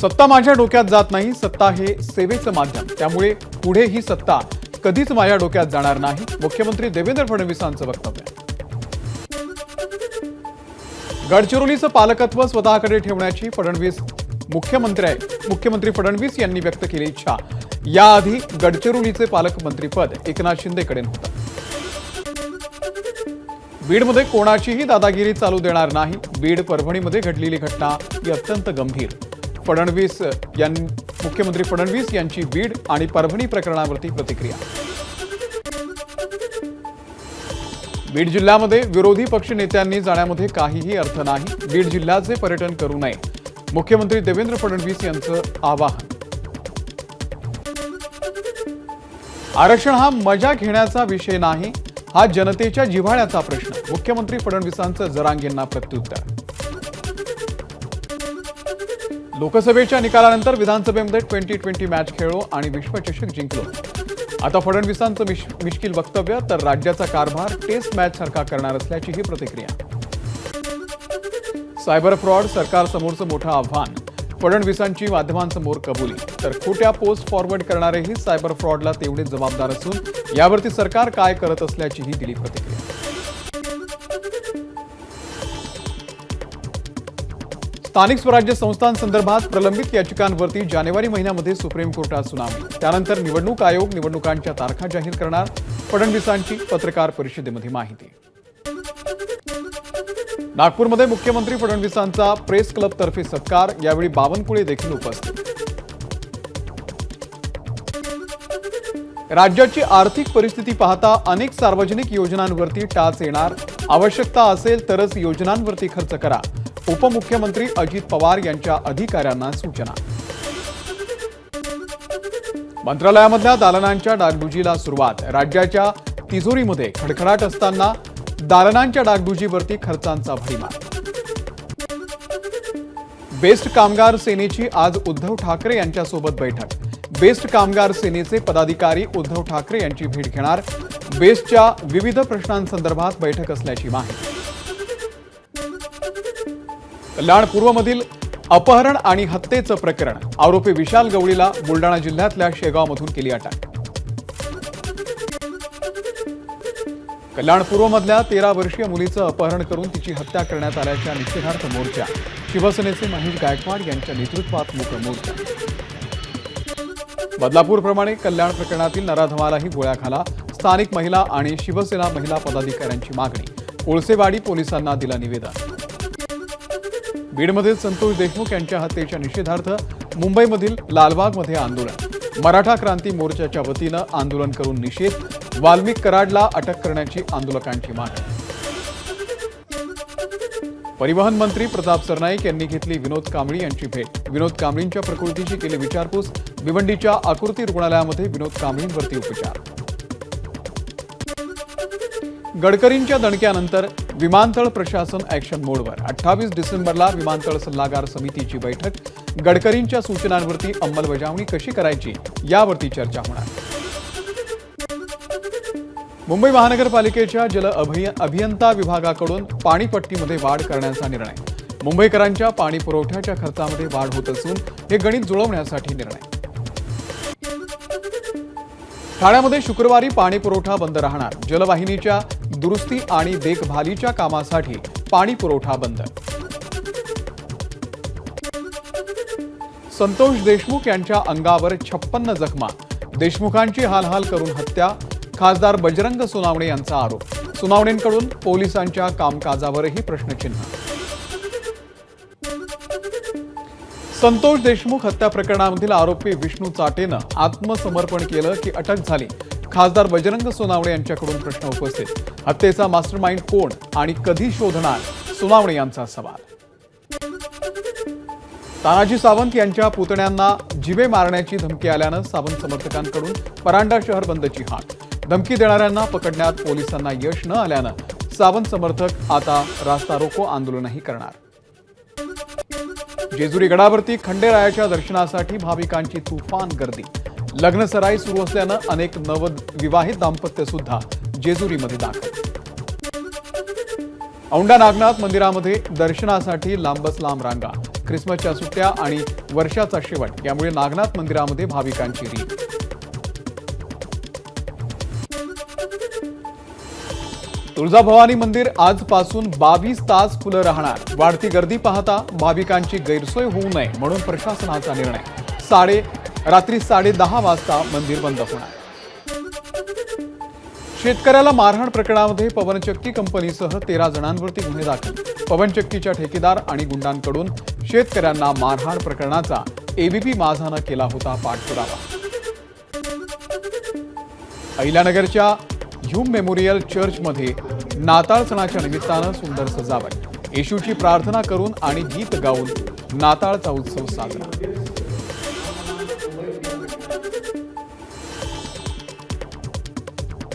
सत्ता माझ्या डोक्यात जात नाही सत्ता हे सेवेचं माध्यम. त्यामुळे पुढे ही सत्ता कधीच माझ्या डोक्यात जाणार नाही. मुख्यमंत्री देवेंद्र फडणवीसांचं वक्तव्य. गडचिरोलीचं पालकत्व स्वतःकडे ठेवण्याची फडणवीस मुख्यमंत्री मुख्यमंत्री फडणवीस यांनी व्यक्त केली इच्छा. याआधी गडचिरोलीचे पालकमंत्रीपद एकनाथ शिंदेकडे होतं बीडमध्ये कोणाचीही दादागिरी चालू देणार नाही. बीड परभणीमध्ये घडलेली घटना ही अत्यंत गंभीर. फडणवीस यांनी मुख्यमंत्री फडणवीस यांची बीड आणि परभणी प्रकरणावरती प्रतिक्रिया. बीड जिल्ह्यामध्ये विरोधी पक्ष नेत्यांनी जाण्यामध्ये काहीही अर्थ नाही. बीड जिल्ह्याचे पर्यटन करू नये. मुख्यमंत्री देवेंद्र फडणवीस यांचं आवाहन. आरक्षण हा मजा घेण्याचा विषय नाही हा जनतेच्या जिव्हाळ्याचा प्रश्न. मुख्यमंत्री फडणवीसांचं जरांगेंना प्रत्युत्तर. लोकसभेच्या निकालानंतर विधानसभेमध्ये ट्वेंटी ट्वेंटी मॅच खेळलो आणि विश्वचषक जिंकलो. आता फडणवीसांचं मिश मिश्किल वक्तव्य तर राज्याचा कारभार टेस्ट मॅच सारखा करणार असल्याची ही प्रतिक्रिया. सायबर फ्रॉड सरकारसमोरचं मोठं आव्हान. फडणवीसांची माध्यमांसमोर कबुली. तर खोट्या पोस्ट फॉरवर्ड करणारेही सायबर फ्रॉडला तेवढे जबाबदार असून यावरती सरकार काय करत असल्याचीही दिली प्रतिक्रिया. स्थानिक स्वराज्य संस्थांसंदर्भात प्रलंबित याचिकांवरती जानेवारी महिन्यामध्ये सुप्रीम कोर्टात सुनावणी. त्यानंतर निवडणूक आयोग निवडणुकांच्या तारखा जाहीर करणार फडणवीसांची पत्रकार परिषदेमध्ये माहिती. नागपूरमध्ये मुख्यमंत्री फडणवीसांचा प्रेस क्लबतर्फे सत्कार यावेळी बावनकुळे देखील उपस्थित. राज्याची आर्थिक परिस्थिती पाहता अनेक सार्वजनिक योजनांवरती टाच येणार आवश्यकता असेल तरच योजनांवरती खर्च करा. उपमुख्यमंत्री अजित पवार यांच्या अधिकाऱ्यांना सूचना. मंत्रालयामधल्या दालनांच्या डागडुजीला सुरुवात. राज्याच्या तिजोरीमध्ये खडखडाट असताना दालनांच्या डागडुजीवरती खर्चांचा भडीमार. बेस्ट कामगार सेनेची आज उद्धव ठाकरे यांच्यासोबत बैठक. बेस्ट कामगार सेनेचे पदाधिकारी उद्धव ठाकरे यांची भेट घेणार. बेस्टच्या विविध प्रश्नांसंदर्भात बैठक असल्याची माहिती. कल्याण पूर्वमधील अपहरण आणि हत्येचं प्रकरण. आरोपी विशाल गवळीला बुलडाणा जिल्ह्यातल्या शेगावमधून केली अटक. कल्याण पूर्वमधल्या तेरा वर्षीय मुलीचं अपहरण करून तिची हत्या करण्यात आल्याच्या निषेधार्थ मोर्चा. शिवसेनेचे महेश गायकवाड यांच्या नेतृत्वात मूक मोर्चा. बदलापूरप्रमाणे कल्याण प्रकरणातील नराधमालाही गोळ्या घाला स्थानिक महिला आणि शिवसेना महिला पदाधिकाऱ्यांची मागणी. कोळसेवाडी पोलिसांना दिला निवेदन. बीडमधील संतोष देशमुख यांच्या हत्येच्या निषेधार्थ मुंबईमधील लालबागमध्ये आंदोलन. मराठा क्रांती मोर्चाच्या वतीनं आंदोलन करून निषेध वाल्मिक कराडला अटक करण्याची आंदोलकांची मागणी. परिवहन मंत्री प्रताप सरनाईक यांनी घेतली विनोद कांबळी यांची भेट. विनोद कांबळींच्या प्रकृतीची केली विचारपूस. भिवंडीच्या आकृती रुग्णालयामध्ये विनोद कांबळींवरती उपचार. गडकरींच्या दणक्यानंतर विमानतळ प्रशासन ऍक्शन मोडवर अठ्ठावीस डिसेंबरला विमानतळ सल्लागार समितीची बैठक. गडकरींच्या सूचनांवरती अंमलबजावणी कशी करायची? यावरती चर्चा होणार. मुंबई महानगरपालिकेच्या जल अभिय अभियंता विभागाकडून पाणीपट्टीमध्ये वाढ करण्याचा निर्णय. मुंबईकरांच्या पाणी पुरवठ्याच्या खर्चामध्ये वाढ होत असून हे गणित जुळवण्यासाठी निर्णय. ठाण्यामध्ये शुक्रवारी पाणी पुरवठा बंद राहणार. जलवाहिनीच्या दुरुस्ती आणि देखभालीच्या कामासाठी पाणी पुरवठा बंद. संतोष देशमुख यांच्या अंगावर छप्पन्न जखमा. देशमुखांची हालहाल करून हत्या खासदार बजरंग सुनावणे यांचा आरोप. सुनावणेंकडून पोलिसांच्या कामकाजावरही प्रश्नचिन्ह. संतोष देशमुख हत्या प्रकरणामधील आरोपी विष्णू चाटेनं आत्मसमर्पण केलं की अटक झाली. खासदार बजरंग सोनावणे यांच्याकडून प्रश्न उपस्थित. हत्येचा मास्टरमाइंड कोण आणि कधी शोधणार? सोनावणे यांचा सवाल. तानाजी सावंत यांच्या पुतण्यांना जिवे मारण्याची धमकी आल्यानं सावंत समर्थकांकडून परांडा शहर बंदची हाक. धमकी देणाऱ्यांना पकडण्यात पोलिसांना यश न आल्यानं सावंत समर्थक आता रास्ता रोको आंदोलनही करणार. जेजुरी गडावरती खंडेरायाच्या दर्शनासाठी भाविकांची तुफान गर्दी. लग्नसराई सुरू असल्यानं अनेक नवविवाहित दाम्पत्य सुद्धा जेजुरीमध्ये दाखल. औंढा नागनाथ मंदिरामध्ये दर्शनासाठी लांबच लांब रांगा ख्रिसमसच्या सुट्ट्या आणि वर्षाचा शेवट यामुळे नागनाथ मंदिरामध्ये भाविकांची रीत तुळजाभवानी मंदिर आजपासून बावीस तास खुलं राहणार. वाढती गर्दी पाहता भाविकांची गैरसोय होऊ नये म्हणून प्रशासनाचा निर्णय. साडे रात्री साडे दहा वाजता मंदिर बंद होणार. शेतकऱ्याला मारहाण प्रकरणामध्ये पवनचक्की कंपनीसह तेरा जणांवरती गुन्हे दाखल. पवनचक्कीच्या ठेकेदार आणि गुंडांकडून शेतकऱ्यांना मारहाण प्रकरणाचा एबीपी माझानं केला होता पाठपुरावा. अहिल्यानगरच्या ह्यूम मेमोरियल चर्चमध्ये नाताळ सणाच्या निमित्तानं सुंदर सजावट. येशूची प्रार्थना करून आणि गीत गाऊन नाताळचा उत्सव साजरा.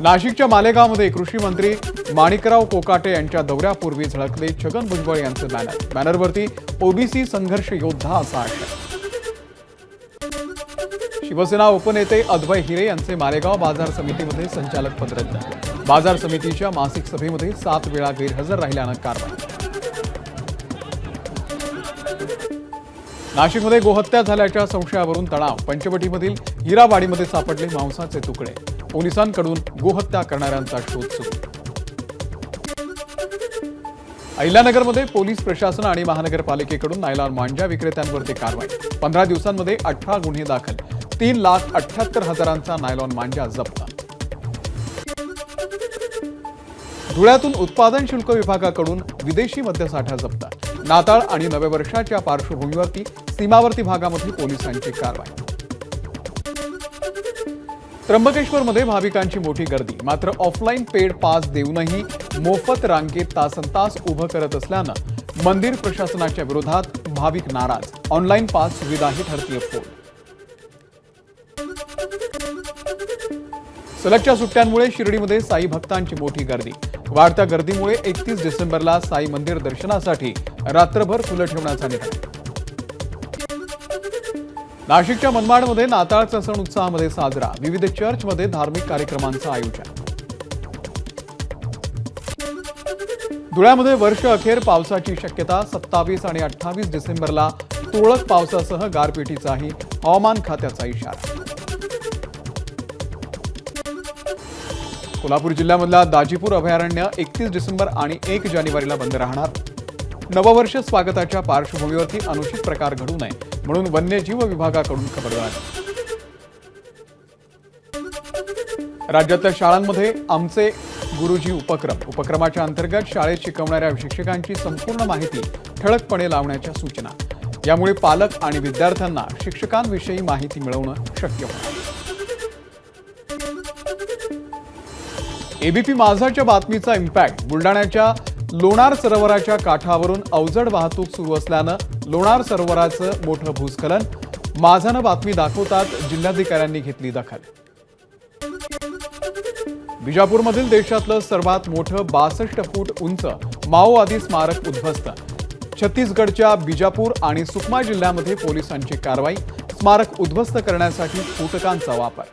नाशिकच्या मालेगावमध्ये कृषी मंत्री माणिकराव कोकाटे यांच्या दौऱ्यापूर्वी झळकले छगन भुजबळ यांचे बॅनर. बॅनरवरती ओबीसी संघर्ष योद्धा असा आशय शिवसेना उपनेते अद्वय हिरे यांचे मालेगाव बाजार समितीमध्ये संचालक पद रद्द बाजार समितीच्या मासिक सभेमध्ये सात वेळा गैरहजर राहिल्यानं कारवाई. नाशिकमध्ये गोहत्या झाल्याच्या संशयावरून तणाव. पंचवटीमधील हिरावाडीमध्ये सापडले मांसाचे तुकडे. पोलिसांकडून गोहत्या करणाऱ्यांचा शोध सुरू. अहिल्यानगरमध्ये पोलीस प्रशासन आणि महानगरपालिकेकडून नायलॉन मांजा विक्रेत्यांवरती कारवाई. पंधरा दिवसांमध्ये अठरा गुन्हे दाखल. तीन लाख अठ्याहत्तर हजारांचा नायलॉन मांजा जप्त. धुळ्यातून उत्पादन शुल्क विभागाकडून विदेशी मद्यसाठा जप्त. नाताळ आणि नव्या वर्षाच्या पार्श्वभूमीवरती सीमावर्ती भागामध्ये पोलिसांची कारवाई. त्र्यंबकेश्वरमध्ये भाविकांची मोठी गर्दी. मात्र ऑफलाईन पेड पास देऊनही मोफत रांगेत तासन तास उभं करत असल्यानं मंदिर प्रशासनाच्या विरोधात भाविक नाराज. ऑनलाईन पास सुविधाही ठरतीय फोड सलगच्या सुट्ट्यांमुळे शिर्डीमध्ये साई भक्तांची मोठी गर्दी. वाढत्या गर्दीमुळे एकतीस डिसेंबरला साई मंदिर दर्शनासाठी रात्रभर खुलं ठेवण्याचा निर्णय. नाशिकच्या मनमाडमध्ये नाताळचा सण उत्साहामध्ये साजरा. विविध चर्चमध्ये धार्मिक कार्यक्रमांचं आयोजन. धुळ्यामध्ये वर्ष अखेर पावसाची शक्यता. सत्तावीस आणि अठ्ठावीस डिसेंबरला तुरळक पावसासह गारपिटीचाही हवामान खात्याचा इशारा. कोल्हापूर जिल्ह्यामधला दाजीपूर अभयारण्य एकतीस डिसेंबर आणि एक जानेवारीला बंद राहणार. नववर्ष स्वागताच्या पार्श्वभूमीवरती अनुचित प्रकार घडू नये. म्हणून वन्यजीव विभागाकडून खबरदार. राज्यातल्या शाळांमध्ये आमचे गुरुजी उपक्रम उपक्रमाच्या अंतर्गत शाळेत शिकवणाऱ्या शिक्षकांची संपूर्ण माहिती ठळकपणे लावण्याच्या सूचना. यामुळे पालक आणि विद्यार्थ्यांना शिक्षकांविषयी माहिती मिळवणं शक्य होणार एबीपी माझाच्या बातमीचा इम्पॅक्ट बुलडाण्याच्या लोणार सरोवराच्या काठावरून अवजड वाहतूक सुरू असल्यानं लोणार सरोवराचं मोठं भूस्खलन. माझानं बातमी दाखवतात जिल्हाधिकाऱ्यांनी घेतली दखल. बिजापूरमधील देशातलं सर्वात मोठं बासष्ट फूट उंच माओवादी स्मारक उद्ध्वस्त. छत्तीसगडच्या बिजापूर आणि सुकमा जिल्ह्यामध्ये पोलिसांची कारवाई स्मारक उद्ध्वस्त करण्यासाठी स्फोटकांचा वापर.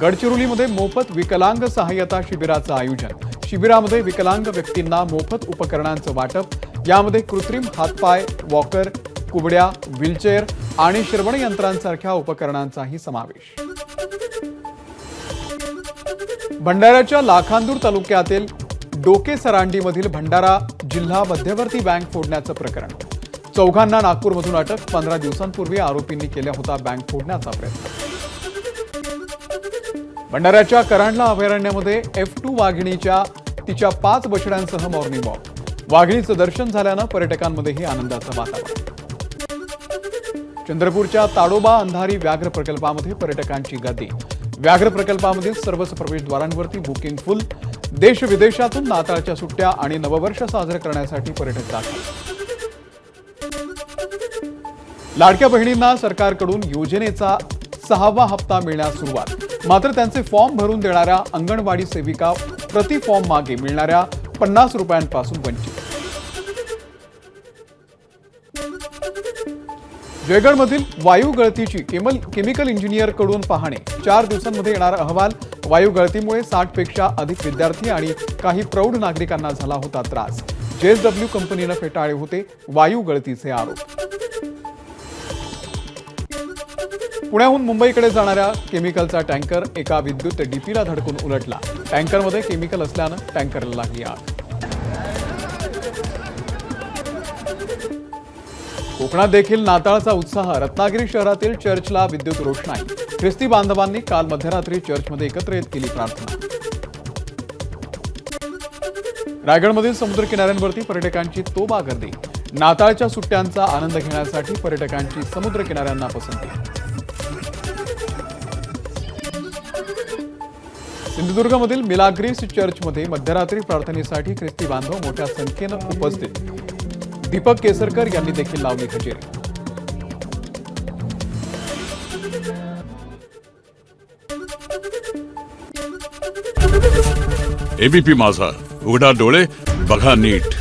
गडचिरोलीमध्ये मोफत विकलांग सहाय्यता शिबिराचं आयोजन. शिबिरामध्ये विकलांग व्यक्तींना मोफत उपकरणांचं वाटप यामध्ये कृत्रिम हातपाय वॉकर कुबड्या व्हीलचेअर आणि श्रवण यंत्रांसारख्या उपकरणांचाही समावेश. भंडाऱ्याच्या लाखांदूर तालुक्यातील डोके सरांडीमधील भंडारा जिल्हा मध्यवर्ती बँक फोडण्याचं प्रकरण. चौघांना नागपूरमधून अटक पंधरा दिवसांपूर्वी आरोपींनी केला होता बँक फोडण्याचा प्रयत्न. भंडाऱ्याच्या करांडला अभयारण्यामध्ये एफ टू वाघिणीच्या तिच्या पाच बछड्यांसह मॉर्निंग वॉक. वाघिणीचं दर्शन झाल्यानं पर्यटकांमध्येही आनंदाचं वातावरण. चंद्रपूरच्या ताडोबा अंधारी व्याघ्र प्रकल्पामध्ये पर्यटकांची गर्दी. व्याघ्र प्रकल्पामधील सर्वच प्रवेशद्वारांवरती बुकिंग फुल. देश विदेशातून नाताळच्या सुट्ट्या आणि नववर्ष साजरं करण्यासाठी पर्यटक दाखल लाडक्या बहिणींना सरकारकडून योजनेचा सहावा हप्ता मिळण्यास सुरुवात. मात्र त्यांचे फॉर्म भरून देणाऱ्या अंगणवाडी सेविका प्रति फॉर्म मागे मिळणाऱ्या पन्नास रुपयांपासून वंचित. जयगडमधील वायू गळतीची केमल केमिकल इंजिनियरकडून पाहणे. चार दिवसांमध्ये येणार अहवाल वायू गळतीमुळे साठपेक्षा अधिक विद्यार्थी आणि काही प्रौढ नागरिकांना झाला होता त्रास. जेएसडब्ल्यू कंपनीनं फेटाळले होते वायू गळतीचे आरोप. पुण्याहून मुंबईकडे जाणाऱ्या केमिकलचा टँकर एका विद्युत डीपीला धडकून उलटला. टँकरमध्ये केमिकल असल्यानं टँकरला लागली आग. कोकणात देखील नाताळचा उत्साह. रत्नागिरी शहरातील चर्चला विद्युत रोषणाई. ख्रिस्ती बांधवांनी काल मध्यरात्री चर्चमध्ये एकत्र येत केली प्रार्थना. रायगडमधील समुद्र किनाऱ्यांवरती पर्यटकांची तोबा गर्दी नाताळच्या सुट्ट्यांचा आनंद घेण्यासाठी पर्यटकांची समुद्र किनाऱ्यांना पसंती. सिंधुदुर्गमधील मिलाग्रीस चर्चमध्ये मध्यरात्री प्रार्थनेसाठी ख्रिस्ती बांधव मोठ्या संख्येनं उपस्थित. दीपक केसरकर यांनी देखील लावली हजेरी. एबीपी माझा. उघडा डोळे बघा नीट.